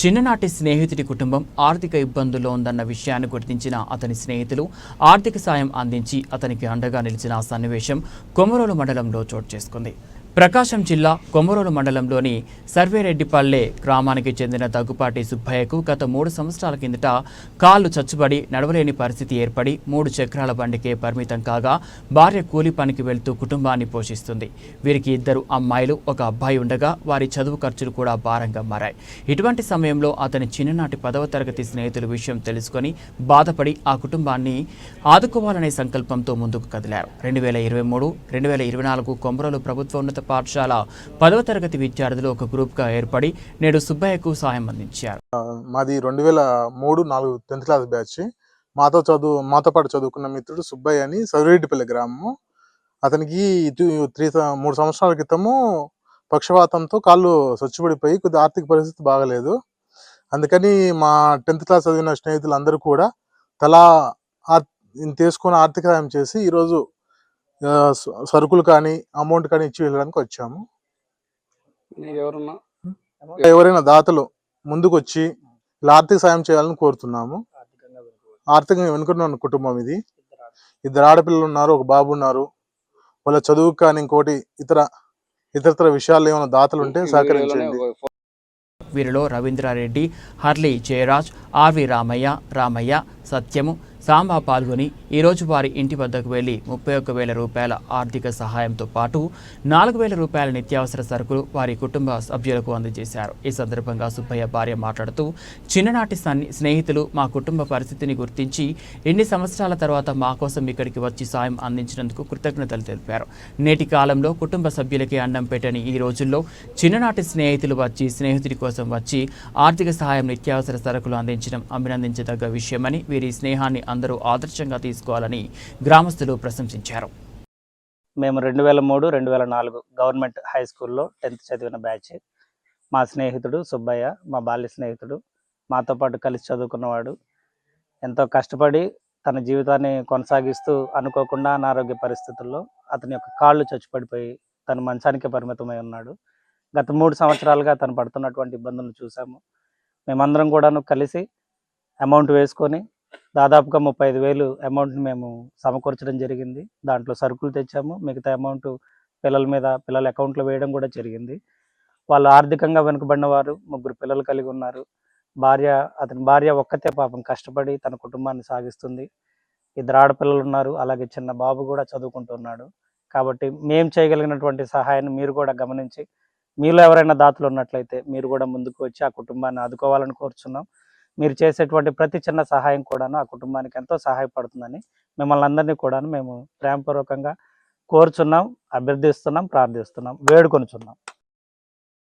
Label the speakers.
Speaker 1: చిన్ననాటి స్నేహితుడి కుటుంబం ఆర్థిక ఇబ్బందుల్లో ఉందన్న విషయాన్ని గుర్తించిన అతని స్నేహితులు ఆర్థిక సాయం అందించి అతనికి అండగా నిలిచిన సన్నివేశం కొమరోలు మండలంలో చోటు చేసుకుంది. ప్రకాశం జిల్లా కొమరోలు మండలంలోని సర్వేరెడ్డిపల్లె గ్రామానికి చెందిన దగ్గుపాటి సుబ్బయ్యకు గత మూడు సంవత్సరాల కిందట కాళ్ళు చచ్చుబడి నడవలేని పరిస్థితి ఏర్పడి మూడు చక్రాల బండికే పరిమితం కాగా భార్య కూలి పనికి వెళ్తూ కుటుంబాన్ని పోషిస్తుంది. వీరికి ఇద్దరు అమ్మాయిలు ఒక అబ్బాయి ఉండగా వారి చదువు ఖర్చులు కూడా భారంగా మారాయి. ఇటువంటి సమయంలో అతని చిన్ననాటి పదవ తరగతి స్నేహితుల విషయం తెలుసుకొని బాధపడి ఆ కుటుంబాన్ని ఆదుకోవాలనే సంకల్పంతో ముందుకు కదిలారు. రెండు వేల ఇరవై మూడు రెండు వేల ఇరవై నాలుగు కొమరోలు ప్రభుత్వ ఉన్నత పాఠశాల పదవ తరగతి విద్యార్థులు ఒక గ్రూప్గా ఏర్పడి నేడు సుబ్బయ్యకు సాయం అందించారు.
Speaker 2: మాది రెండు వేల మూడు నాలుగు టెన్త్ క్లాస్ బ్యాచ్. మాతో చదువు మాతో పాటు చదువుకున్న మిత్రుడు సుబ్బయ్య అని సౌరేటిపల్లి గ్రామము. అతనికి త్రీ సం- మూడు సంవత్సరాల క్రితము పక్షవాతంతో కాళ్ళు స్వచ్ఛపడిపోయి కొద్ది ఆర్థిక పరిస్థితి బాగలేదు. అందుకని మా టెన్త్ క్లాస్ చదివిన స్నేహితులందరూ కూడా తలా ఆర్- ఇంత ఆర్థిక సాయం చేసి ఈరోజు సరుకులు కానీ అమౌంట్ కానీ ఇచ్చి వెళ్ళడానికి వచ్చాము.
Speaker 3: ఎవరున్నా?
Speaker 2: ఎవరైనా దాతలు ముందుకు వచ్చి ఇలా ఆర్థిక సాయం చేయాలని కోరుతున్నాము. ఆర్థికంగా వెనుకున్న కుటుంబం ఇది. ఇద్దరు ఆడపిల్లలు ఉన్నారు ఒక బాబు ఉన్నారు. వాళ్ళ చదువు కానీ ఇంకోటి ఇతర ఇతరతర విషయాలు ఏమైనా దాతలు ఉంటే సహకరించండి.
Speaker 1: వీరిలో రవీంద్రారెడ్డి హర్లీ జయరాజ్ ఆర్వి రామయ్య రామయ్య సత్యము సాంబా పాల్గొని ఈరోజు వారి ఇంటి వద్దకు వెళ్ళి ముప్పై ఒక్క వేల రూపాయల ఆర్థిక సహాయంతో పాటు నాలుగు వేల రూపాయల నిత్యావసర సరుకులు వారి కుటుంబ సభ్యులకు అందజేశారు. ఈ సందర్భంగా సుబ్బయ్య భార్య మాట్లాడుతూ చిన్ననాటి స్నేహితులు మా కుటుంబ పరిస్థితిని గుర్తించి ఎన్ని సంవత్సరాల తర్వాత మా కోసం ఇక్కడికి వచ్చి సాయం అందించినందుకు కృతజ్ఞతలు తెలిపారు. నేటి కాలంలో కుటుంబ సభ్యులకి అన్నం పెట్టని ఈ రోజుల్లో చిన్ననాటి స్నేహితులు వచ్చి స్నేహితుడి కోసం వచ్చి ఆర్థిక సహాయం నిత్యావసర సరుకులు అందించడం అభినందించదగ్గ విషయమని వీరి స్నేహాన్ని అందరూ ఆదర్శంగా తీసుకోవాలని గ్రామస్తులు ప్రశంసించారు.
Speaker 4: మేము రెండు వేల మూడు రెండు వేల నాలుగు గవర్నమెంట్ హై స్కూల్లో టెన్త్ చదివిన బ్యాచ్. మా స్నేహితుడు సుబ్బయ్య మా బాల్య స్నేహితుడు మాతో పాటు కలిసి చదువుకున్నవాడు. ఎంతో కష్టపడి తన జీవితాన్ని కొనసాగిస్తూ అనుకోకుండా అనారోగ్య పరిస్థితుల్లో అతని యొక్క కాళ్ళు చచ్చిపడిపోయి తను మంచానికి పరిమితమై ఉన్నాడు. గత మూడు సంవత్సరాలుగా తను పడుతున్నటువంటి ఇబ్బందులను చూసాము మేమందరం కూడాను కలిసి అమౌంట్ వేసుకొని దాదాపుగా ముప్పై ఐదు వేలు అమౌంట్ని మేము సమకూర్చడం జరిగింది. దాంట్లో సరుకులు తెచ్చాము. మిగతా అమౌంట్ పిల్లల మీద పిల్లల అకౌంట్లో వేయడం కూడా జరిగింది. వాళ్ళు ఆర్థికంగా వెనుకబడిన వారు ముగ్గురు పిల్లలు కలిగి ఉన్నారు. భార్య అతని భార్య ఒక్కతే పాపం కష్టపడి తన కుటుంబాన్ని సాగిస్తుంది. ఇద్దరు ఆడపిల్లలు ఉన్నారు. అలాగే చిన్న బాబు కూడా చదువుకుంటున్నాడు. కాబట్టి మేము చేయగలిగినటువంటి సహాయాన్ని మీరు కూడా గమనించి మీలో ఎవరైనా దాతలు ఉన్నట్లయితే మీరు కూడా ముందుకు వచ్చి ఆ కుటుంబాన్ని ఆదుకోవాలని కోరుచున్నాం. మీరు చేసేటువంటి ప్రతి చిన్న సహాయం కూడాను ఆ కుటుంబానికి ఎంతో సహాయపడుతుందని మిమ్మల్ని అందరినీ కూడాను మేము ప్రేమపూర్వకంగా కోరుచున్నాం అభ్యర్థిస్తున్నాం ప్రార్థిస్తున్నాం వేడుకొనుచున్నాం.